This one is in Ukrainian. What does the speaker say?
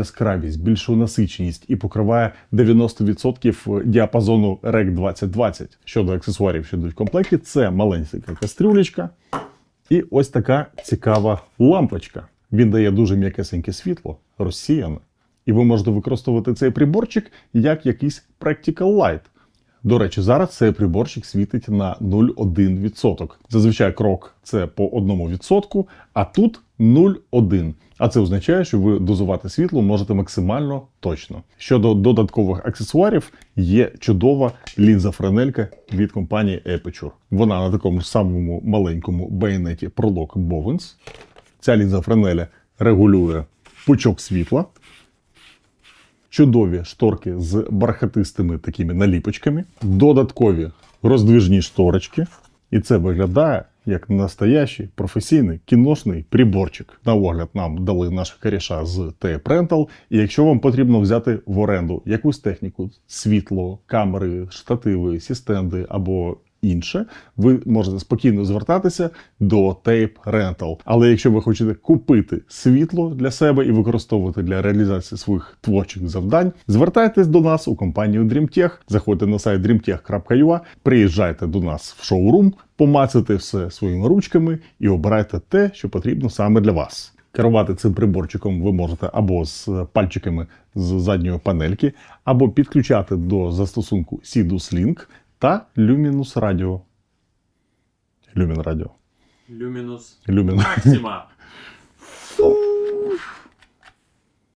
яскравість, більшу насиченість і покриває 90% діапазону REC 2020. Щодо аксесуарів, що йдуть в комплекті, це маленька кастрюлечка і ось така цікава лампочка. Він дає дуже м'якесеньке світло, розсіяне. І ви можете використовувати цей приборчик як якийсь Practical Light. До речі, зараз цей приборчик світить на 0,1%. Зазвичай крок це по 1%, а тут 0,1. А це означає, що ви дозувати світло можете максимально точно. Щодо додаткових аксесуарів, є чудова лінза-френелька від компанії Aperture. Вона на такому самому маленькому байонеті Prolog Bovens. Ця лінза френеля регулює пучок світла. Чудові шторки з бархатистими такими наліпочками, додаткові роздвижні шторочки. І це виглядає як настоящий професійний кіношний приборчик. На огляд нам дали наші коріша з T-Rental. І якщо вам потрібно взяти в оренду якусь техніку, світло, камери, штативи, сістенди або інше, ви можете спокійно звертатися до Tape Rental. Але якщо ви хочете купити світло для себе і використовувати для реалізації своїх творчих завдань, звертайтесь до нас у компанію DreamTech, заходьте на сайт dreamtech.ua, приїжджайте до нас в шоурум, помацайте все своїми ручками і обирайте те, що потрібно саме для вас. Керувати цим приборчиком ви можете або з пальчиками з задньої панельки, або підключати до застосунку Sidus Link та Luminous Radio. Lumin Radio. Люмінус Lumin. Максима.